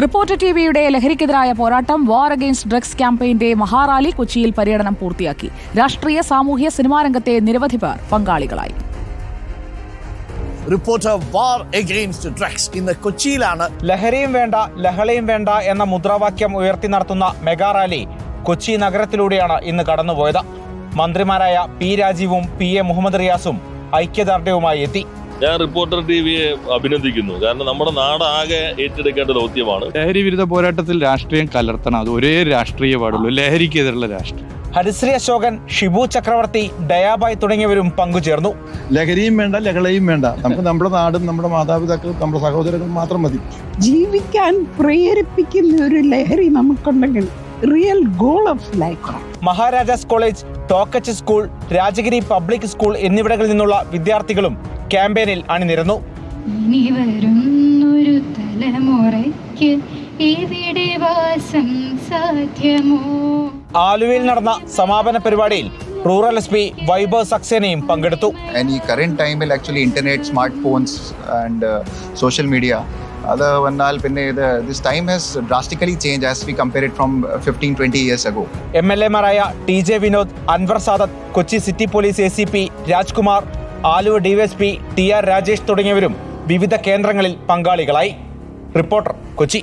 Reporter ടിവിയുടെ ലഹരിക്കെതിരായ പോരാട്ടം war against drugs ക്യാമ്പയിന്റെ മഹാറാലി കൊച്ചിയിൽ പര്യടനം പൂർത്തിയാക്കി. രാഷ്ട്രീയ സാമൂഹ്യ സിനിമാ രംഗത്തെ നിരവധി പേർ പങ്കാളികളായി. റിപ്പോർട്ടർ വാർ എഗെയിൻസ്റ്റ് ഡ്രഗ്സ് ഇന്ന് കൊച്ചിയിലാണ്. ലഹരിയും വേണ്ട ലഹളയും വേണ്ട എന്ന മുദ്രാവാക്യം ഉയർത്തി നടത്തുന്ന മെഗാ റാലി കൊച്ചി നഗരത്തിലൂടെയാണ് ഇന്ന് കടന്നുപോയത്. മന്ത്രിമാരായ പി രാജീവും പി എ മുഹമ്മദ് റിയാസും ഐക്യദാർഢ്യവുമായി എത്തി. ഞാൻ റിപ്പോർട്ടർ ടി വിയെ അഭിനന്ദിക്കുന്നു. കാരണം നമ്മുടെ നാടാകെ ഏറ്റെടുക്കേണ്ട ദൗത്യമാണ്. ലഹരി വിരുദ്ധ പോരാട്ടത്തിൽ രാഷ്ട്രീയം കലർത്തണം. അത് ഒരേ രാഷ്ട്രീയ പാടുള്ളൂ. ലഹരിക്കെതിരുള്ള രാഷ്ട്രീയം. ഹരിശ്രീ അശോകൻ ഷിബു ചക്രവർത്തി ദയാബായ് തുടങ്ങിയവരും പങ്കുചേർന്നു. ലഹരിയും വേണ്ട ലഹളയും വേണ്ട. നമുക്ക് നമ്മുടെ നാടും നമ്മുടെ മാതാപിതാക്കളും നമ്മുടെ സഹോദരങ്ങളും മാത്രം മതി. ജീവിക്കാൻ പ്രേരിപ്പിക്കുന്ന ഒരു ലഹരി നമുക്കുണ്ടെങ്കിൽ real goal of life Maharajas college Toc H school Rajagiri public school എന്നിവിടങ്ങളിൽ നിന്നുള്ള വിദ്യാർത്ഥികളും ക്യാമ്പയിനിൽ അണിനിരന്നു. ആലുവയിൽ നടന്ന സമാപന പരിപാടിയിൽ റൂറൽ എസ് പി വൈബർ സക്സേനയും പങ്കെടുത്തു. ടൈമിൽ actually internet smart phones and social media അത് വന്നാൽ പിന്നെ ഇത് this time has drastically change as we compare it from fifteen twenty years ago M L എമാരായ T J Vinod Anwar Sadath Kochi city police A C P Rajkumar Aluva DYSP T R Rajesh തുടങ്ങിയവരും വിവിധ കേന്ദ്രങ്ങളിൽ പങ്കാളികളായി. Reporter Kochi.